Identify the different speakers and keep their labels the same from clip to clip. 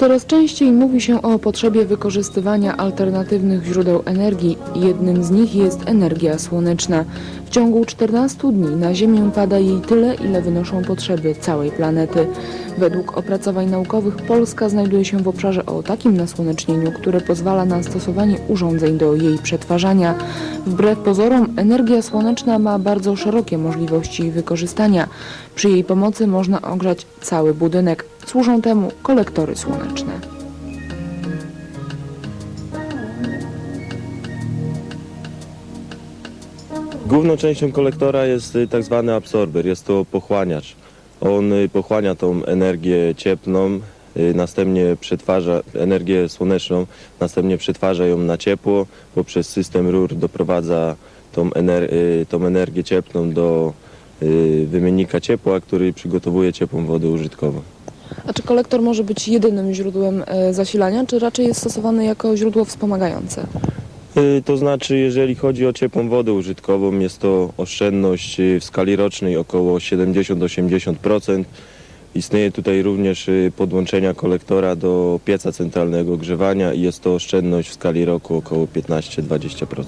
Speaker 1: Coraz częściej mówi się o potrzebie wykorzystywania alternatywnych źródeł energii. Jednym z nich jest energia słoneczna. W ciągu 14 dni na Ziemię pada jej tyle, ile wynoszą potrzeby całej planety. Według opracowań naukowych Polska znajduje się w obszarze o takim nasłonecznieniu, które pozwala na stosowanie urządzeń do jej przetwarzania. Wbrew pozorom energia słoneczna ma bardzo szerokie możliwości wykorzystania. Przy jej pomocy można ogrzać cały budynek. Służą temu kolektory słoneczne.
Speaker 2: Główną częścią kolektora jest y, tak zwany absorber, jest to pochłaniacz. On y, pochłania tą energię cieplną, y, następnie przetwarza energię słoneczną, następnie przetwarza ją na ciepło, poprzez system rur doprowadza tą, ener- tą energię cieplną do wymiennika ciepła, który przygotowuje ciepłą wodę użytkową.
Speaker 1: A czy kolektor może być jedynym źródłem e, zasilania, czy raczej jest stosowany jako źródło wspomagające?
Speaker 2: Y, To znaczy, jeżeli chodzi o ciepłą wodę użytkową, jest to oszczędność y, w skali rocznej około 70-80%. Istnieje tutaj również podłączenia kolektora do pieca centralnego grzewania i jest to oszczędność w skali roku około 15-20%.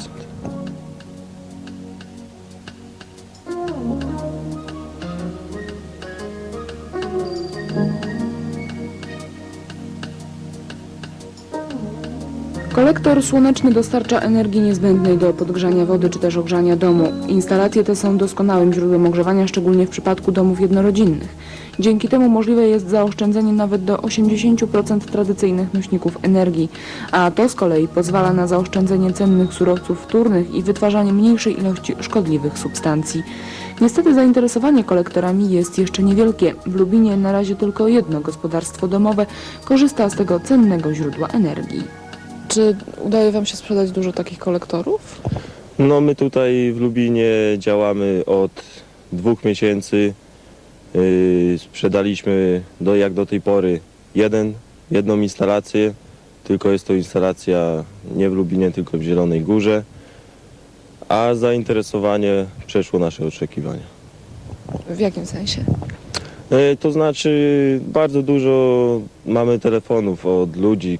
Speaker 1: Kolektor słoneczny dostarcza energii niezbędnej do podgrzania wody czy też ogrzania domu. Instalacje te są doskonałym źródłem ogrzewania, szczególnie w przypadku domów jednorodzinnych. Dzięki temu możliwe jest zaoszczędzenie nawet do 80% tradycyjnych nośników energii, a to z kolei pozwala na zaoszczędzenie cennych surowców wtórnych i wytwarzanie mniejszej ilości szkodliwych substancji. Niestety zainteresowanie kolektorami jest jeszcze niewielkie. W Lubinie na razie tylko jedno gospodarstwo domowe korzysta z tego cennego źródła energii. Czy udaje Wam się sprzedać dużo takich kolektorów?
Speaker 2: No my tutaj w Lubinie działamy od dwóch miesięcy. Yy, sprzedaliśmy do, jak do tej pory jeden, jedną instalację, tylko jest to instalacja nie w Lubinie, tylko w Zielonej Górze, a zainteresowanie przeszło nasze oczekiwania.
Speaker 1: W jakim sensie?
Speaker 2: E, To znaczy bardzo dużo mamy telefonów od ludzi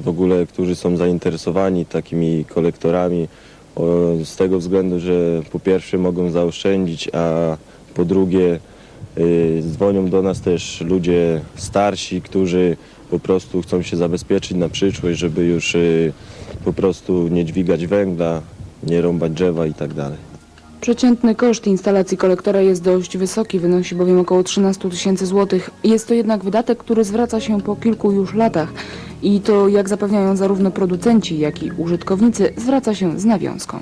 Speaker 2: w ogóle, którzy są zainteresowani takimi kolektorami z tego względu, że po pierwsze mogą zaoszczędzić, a po drugie y, dzwonią do nas też ludzie starsi, którzy po prostu chcą się zabezpieczyć na przyszłość, żeby już y, po prostu nie dźwigać węgla, nie rąbać drzewa i tak dalej.
Speaker 1: Przeciętny koszt instalacji kolektora jest dość wysoki, wynosi bowiem około 13 tysięcy złotych. Jest to jednak wydatek, który zwraca się po kilku już latach i to, jak zapewniają zarówno producenci, jak i użytkownicy, zwraca się z nawiązką.